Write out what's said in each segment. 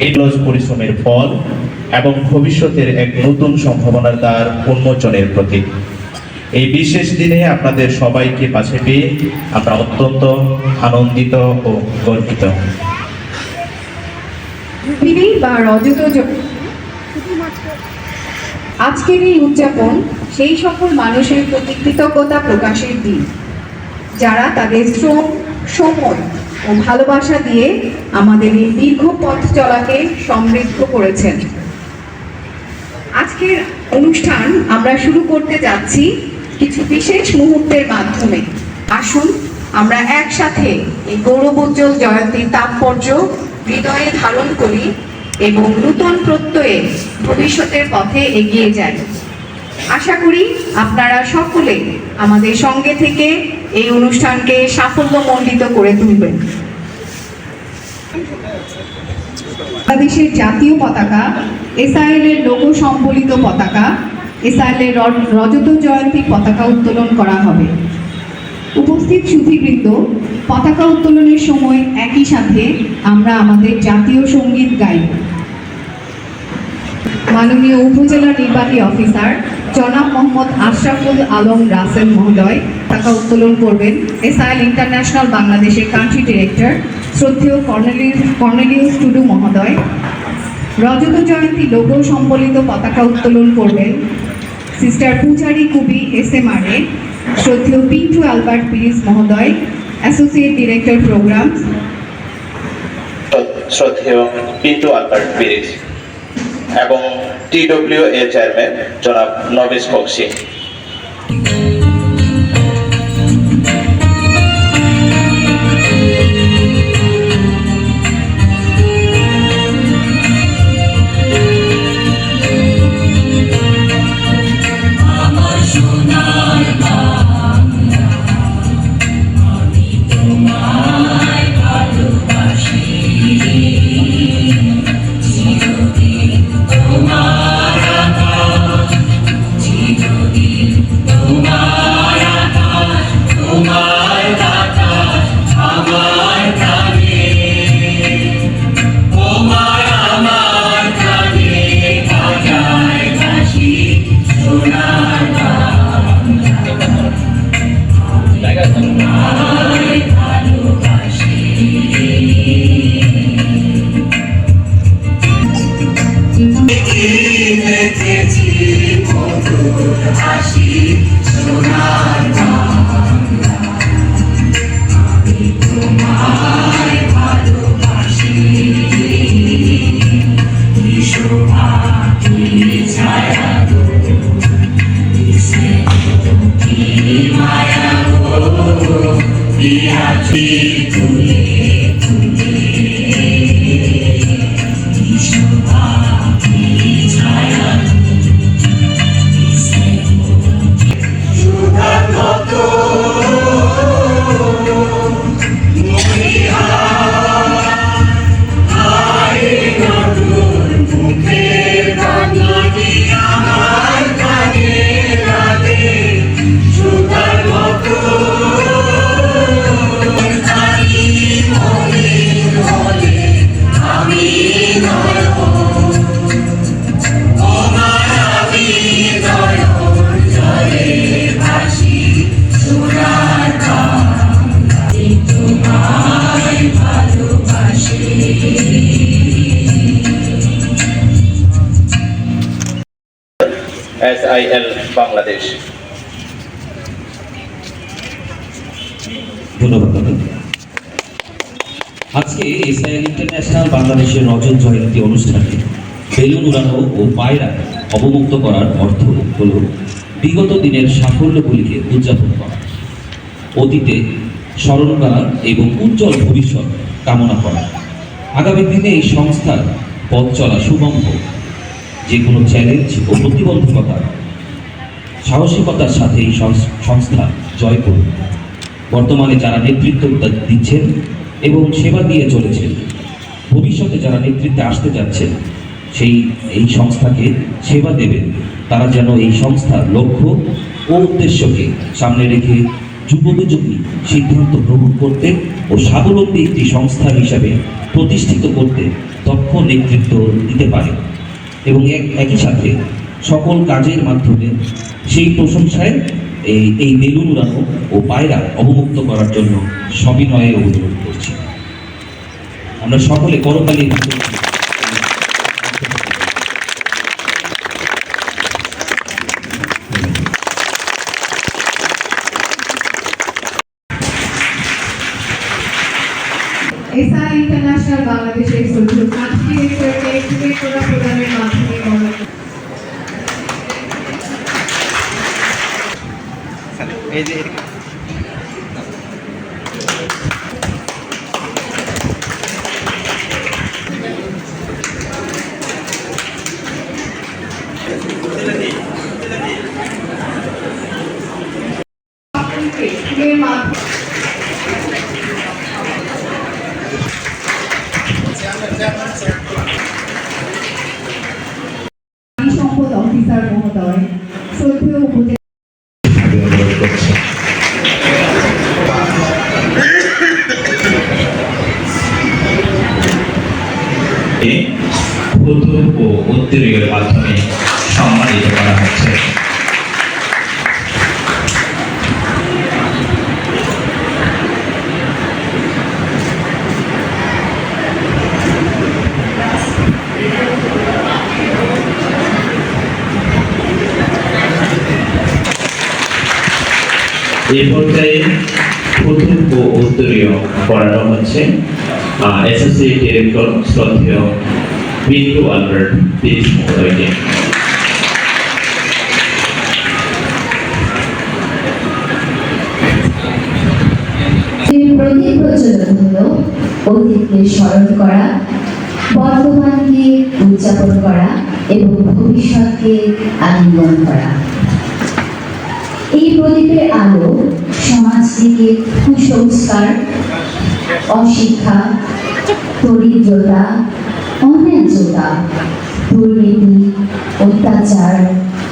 এগুলো পরিশ্রমের ফল এবং ভবিষ্যতের এক নতুন সম্ভাবনার দ্বার উন্মোচনের প্রতীক। এই বিশেষ দিনে আপনাদের সবাইকে পাশে পেয়ে আমরা অত্যন্ত আনন্দিত ও গর্বিত। আজকের এই উদযাপন, সেই সকল মানুষের প্রতি কৃতজ্ঞতা প্রকাশের দিন, যারা তাদের শ্রম, সময় ও ভালোবাসা দিয়ে আমাদের এই দীর্ঘ পথ চলাকে সমৃদ্ধ করেছেন। আজকের অনুষ্ঠান আমরা শুরু করতে যাচ্ছি কিছু বিশেষ মুহূর্তের মাধ্যমে। আসুন, আমরা একসাথে এই গৌরবোজ্জ্বল জয়ন্তীর তাৎপর্য হৃদয়ে ধারণ করি এবং নূতন প্রত্যয়ে ভবিষ্যতের পথে এগিয়ে যাই। আশা করি আপনারা সকলে আমাদের সঙ্গে থেকে এই অনুষ্ঠানকে সাফল্যমণ্ডিত করে তুলবেন। বাংলাদেশের জাতীয় পতাকা এসআইএল এর লোগো সম্বলিত পতাকা এসআইএল এর রজত জয়ন্তী পতাকা উত্তোলন করা হবে। উপস্থিত সুধীবৃন্দ, পতাকা উত্তোলনের সময় একই সাথে আমরা আমাদের জাতীয় সংগীত গাইব। মাননীয় উপজেলা নির্বাহী অফিসার জনাব মোহাম্মদ আশরাফুল আলম রাসেল মহোদয়, টাকা উত্তোলন করবেন। এসআইএল ইন্টারন্যাশনাল বাংলাদেশের কান্ট্রি ডিরেক্টর শ্রদ্ধেয় কর্নেলিয়াস কর্নেলিয়াস টুডু মহোদয়। রজত জয়ন্তী লোগো সম্বলিত পতাকা উত্তোলন করবেন সিস্টার পূজারি কুবি এস এম আর এ, শ্রদ্ধেয় পিন্টু অ্যালবার্ট পিরিস মহোদয় অ্যাসোসিয়েট ডিরেক্টর প্রোগ্রাম শ্রদ্ধেয় পিন্টু আলবার্ট পিরিস। এবং টিডব্লিউ এ চেয়ারম্যান জনাব নবিস বক্সি। তোমায় ভালোবাসি বিশোভা কি বাংলাদেশ। আজকে এসআইএল ইন্টারন্যাশনাল বাংলাদেশের রজত জয়ন্তী অনুষ্ঠানে বেলুন উড়ানো ও পায়রা অবমুক্ত করার অর্থ হল বিগত দিনের সাফল্যগুলিকে উদযাপন করা, অতীতে স্মরণ করা এবং উজ্জ্বল ভবিষ্যৎ কামনা করা। আগামী দিনে এই সংস্থার পথ চলা সুগম্ভ যে কোনো চ্যালেঞ্জ ও প্রতিবন্ধকতা সাহসিকতার সাথে এই সংস- সংস্থা জয় করুন। বর্তমানে যারা নেতৃত্ব দিচ্ছেন এবং সেবা দিয়ে চলেছেন, ভবিষ্যতে যারা নেতৃত্বে আসতে যাচ্ছেন, সেই, এই সংস্থাকে সেবা দেবেন। তারা যেন এই সংস্থার লক্ষ্য ও উদ্দেশ্যকে সামনে রেখে যুগোপযোগী সিদ্ধান্ত গ্রহণ করতে ও স্বাবলম্বী একটি সংস্থা হিসাবে প্রতিষ্ঠিত করতে দক্ষ নেতৃত্ব দিতে পারে। এবং এক- একই সাথে সকল কাজের মাধ্যমে সেই প্রশংসায় এই এই বেলুন উড়ানো ও পায়রা অবমুক্ত করার জন্য সবিনয়ে অনুরোধ করছি আমরা সকলে করতালি এসআই ইন্টারন্যাশনাল বাংলাদেশের প্রদানের মাধ্যমে সকলকে এই পর্যায়ে প্রথম ও উত্তরীয় পড়ানো হচ্ছে অ্যাসোসিয়েট ডিরেক্টর শ্রদ্ধেয় বিন্দু আলবার্ট দেশ মহোদয়কে। প্রতি প্রচলন হল অতীতকে স্মরণ করা, বর্তমানকে উদযাপন করা এবং ভবিষ্যৎকে আলিঙ্গন করা। এই প্রদীপের আলো সমাজ থেকে কুসংস্কার, অশিক্ষা, দরিদ্রতা, অন্যায্যতা, দুর্নীতি, অত্যাচার,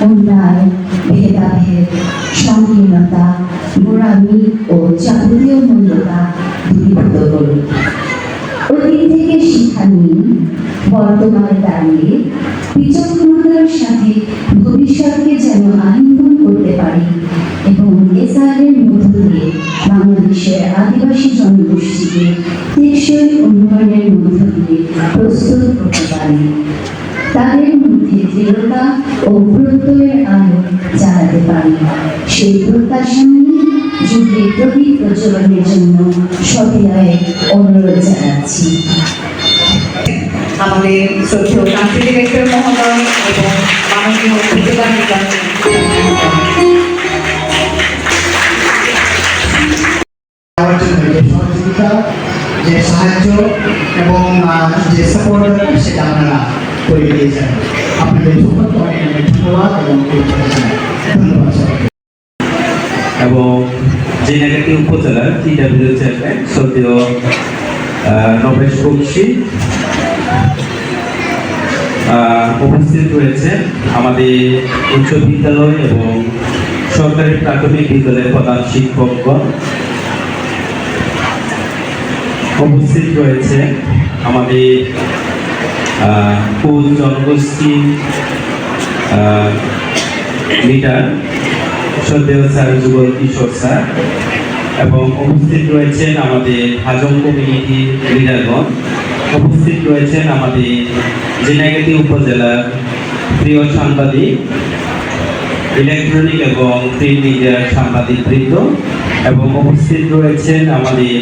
অন্যায়, ভেদাভেদ, সংকীর্ণতা, গোড়ামি ও যাবতীয় মূল্যতা দূরীভূত করুন। অতীত থেকে শিক্ষা নিন। বর্তমানে দাঁড়িয়ে বিচক্ষণতার সাথে ভবিষ্যৎকে যেন আলিঙ্গন করতে আদিবাসী জনগোষ্ঠীকে টেকসই উন্নয়নের মধ্য দিয়ে প্রস্তুত করতে পারি। তাদের মধ্যে দৃঢ়তা ও প্রত্যয়ের আলো জ্বালাতে পারি। সেই প্রত্যাশা যুগের প্রদীপ প্রচলনের জন্য সবিনয়ে অনুরোধ জানাচ্ছি। আমাদের শ্রদ্ধেয় চেয়ারম্যান সদ্য নবেশ উপস্থিত রয়েছেন আমাদের উচ্চ বিদ্যালয় এবং সরকারি প্রাথমিক বিদ্যালয়ের প্রধান শিক্ষকগণ। উপস্থিত রয়েছে আমাদের জনগোষ্ঠী লিডার সন্দেহ স্যার, যুগল কিশোর স্যার। এবং উপস্থিত রয়েছেন আমাদের হাজং কমিউনিটি লিডারগণ। উপস্থিত রয়েছেন আমাদের জিনাগাতি উপজেলার প্রিয় সাংবাদিক ইলেকট্রনিক এবং প্রিন্ট মিডিয়ার সাংবাদিক বৃন্দ এবং উপস্থিত রয়েছেন আমাদের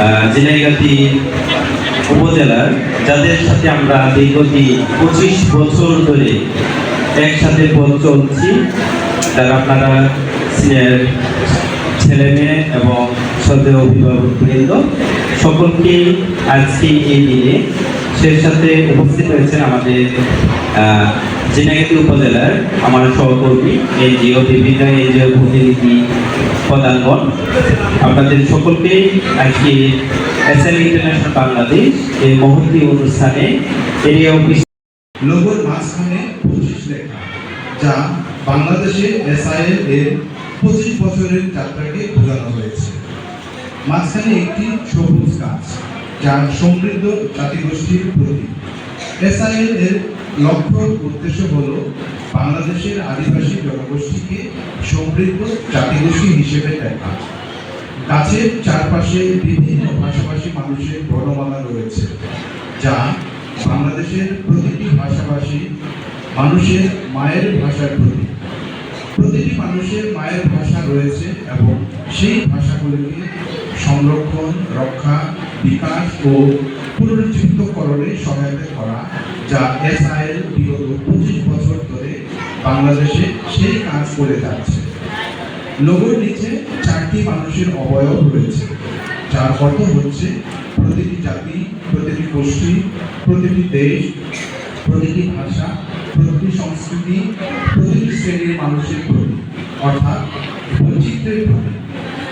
আহ, জিনাইগাতি উপজেলার যাদের সাথে আমরা বিগত পঁচিশ বছর ধরে একসাথে পথ চলছি। যারা আপনারা ছেলে মেয়ে এবং সদ্য অভিভাবক বৃন্দ, সকলকে আজকে এই দিনে সে সাথে উপস্থিত হয়েছেন আমাদের জিনাগাতি উপজেলার আমার সহকর্মী, এনজিও, বিভিন্ন এনজিও প্রতিনিধি প্রধানগণ আপনাদের সকলকে আজকে এস এল ইন্টারন্যাশনাল বাংলাদেশ এই মহতি অনুষ্ঠানে এরিয়া অফিস লোগোর মাঝখানে পঁচিশ লেখা যা বাংলাদেশে এসআইএল এর পঁচিশ বছরের যাত্রাকে বোঝানো হয়েছে। মাঝখানে একটি সবুজ গাছ যা সমৃদ্ধ জাতিগোষ্ঠীর প্রতীক। এসআইএল এর লক্ষ্য উদ্দেশ্য হল বাংলাদেশের আদিবাসী জনগোষ্ঠীকে সমৃদ্ধ জাতিগোষ্ঠী হিসেবে দেখা। গাছের চারপাশে বিভিন্ন ভাষাভাষী মানুষের বর্ণমালা রয়েছে, যা বাংলাদেশের প্রতিটি ভাষাভাষী মানুষের মায়ের ভাষার প্রতীক। প্রতিটি মানুষের মায়ের ভাষা রয়েছে এবং সেই ভাষাগুলিকে সংরক্ষণ, রক্ষা, বিকাশ ও পুনরুজ্জীবিতকরণে সহায়তা করা, যা এসআইএল বিগত পঁচিশ বছর ধরে বাংলাদেশে সেই কাজ করে যাচ্ছে। লোগোর নিচে চারটি মানুষের অবয়ব রয়েছে, যার অর্থ হচ্ছে প্রতিটি জাতি, প্রতিটি গোষ্ঠী, প্রতিটি দেশ, প্রতিটি ভাষা প্রতিটি সংস্কৃতি প্রতিটি শ্রেণির মানুষের প্রতি অর্থাৎ বৈচিত্র্যের প্রতি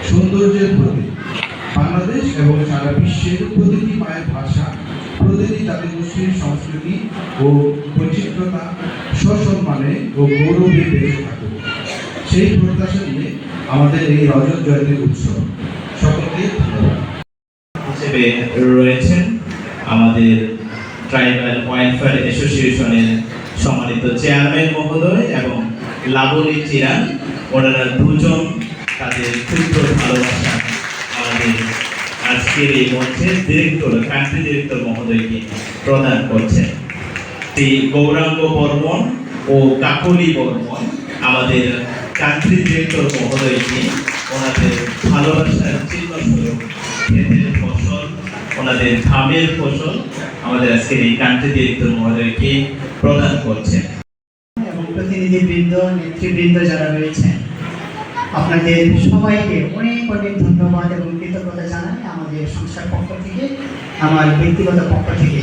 সৌন্দর্যের প্রতি বাংলাদেশ এবং সারা বিশ্বের প্রতিটি মায়ের ভাষা, প্রতিটি জাতিগোষ্ঠীর সংস্কৃতি ও বৈচিত্র্যতা সসম্মানে ও গৌরবে বেড়ে থাকুক সেই প্রত্যাশা নিয়ে আমাদের এই রজত জয়ন্তী উৎসব। সকলকে হিসেবে রয়েছেন আমাদের ট্রাইবাল ওয়েলফেয়ার অ্যাসোসিয়েশনের সম্মানিত চেয়ারম্যান মহোদয় এবং লাবণী চিরান ওনারা দুজন তাদের ক্ষুদ্র ভালোবাসা আমাদের আজকের এই মঞ্চে ডিরেক্টর কান্ট্রি ডিরেক্টর মহোদয়কে প্রদান করছেন। শ্রী গৌরাঙ্গ বর্মন ও কাকলি বর্মন আমাদের কান্ট্রি ডিরেক্টর মহোদয়কে ওনাদের ভালোবাসার চিহ্ন স্বরূপ ক্ষেতের ফসল, ওনাদের ঘামের ফসল আমাদের আজকের এই কান্ট্রি ডিরেক্টর মহোদয়কে প্রদান করছেন। এবং প্রতিনিধিবৃন্দ, নেতৃবৃন্দ যারা রয়েছেন, আপনাদের সবাইকে অনেক অনেক ধন্যবাদ এবং কৃতজ্ঞতা জানাই আমাদের সংস্থার পক্ষ থেকে, আমার ব্যক্তিগত পক্ষ থেকে।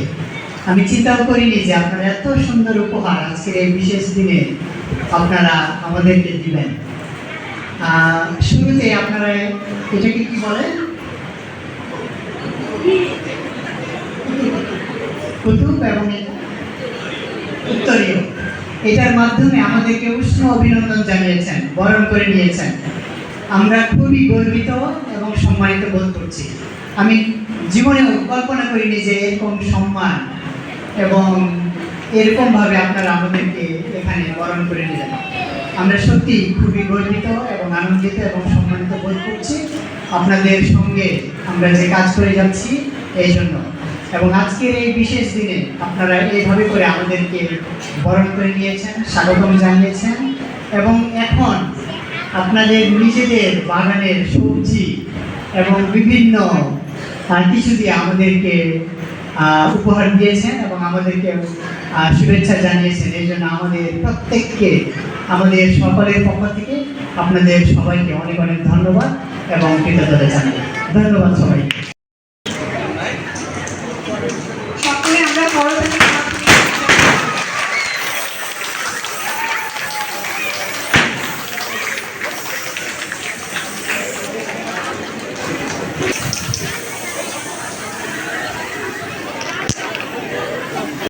আমি চিন্তাও করিনি যে আপনারা এত সুন্দর উপহার আজকের এই বিশেষ দিনে আপনারা আমাদেরকে দিবেন। শুরুতে আপনারা এটাকে কি বলেন? কুতুব এবং উত্তরীয়। এটার মাধ্যমে আমাদেরকে উষ্ণ অভিনন্দন জানিয়েছেন, বরণ করে নিয়েছেন। আমরা খুবই গর্বিত এবং সম্মানিত বোধ করছি। আমি জীবনেও কল্পনা করিনি যে এরকম সম্মান এবং এরকমভাবে আপনারা আমাদেরকে এখানে বরণ করে নিলেন। আমরা সত্যি খুবই গর্বিত এবং আনন্দিত এবং সম্মানিত বোধ করছি। আপনাদের সঙ্গে আমরা যে কাজ করে যাচ্ছি, এই জন্য এবং আজকের এই বিশেষ দিনে আপনারা এইভাবে করে আমাদেরকে বরণ করে নিয়েছেন, স্বাগতম জানিয়েছেন এবং এখন আপনাদের নিজেদের বাগানের সবজি এবং বিভিন্ন কিছু দিয়ে আমাদেরকে উপহার দিয়েছেন এবং আমাদেরকে শুভেচ্ছা জানিয়েছেন। এই জন্য আমাদের প্রত্যেককে, আমাদের সকলের পক্ষ থেকে আপনাদের সবাইকে অনেক অনেক ধন্যবাদ এবং কৃতজ্ঞতা জানাই। ধন্যবাদ সবাইকে। সকলে আমরা করতালি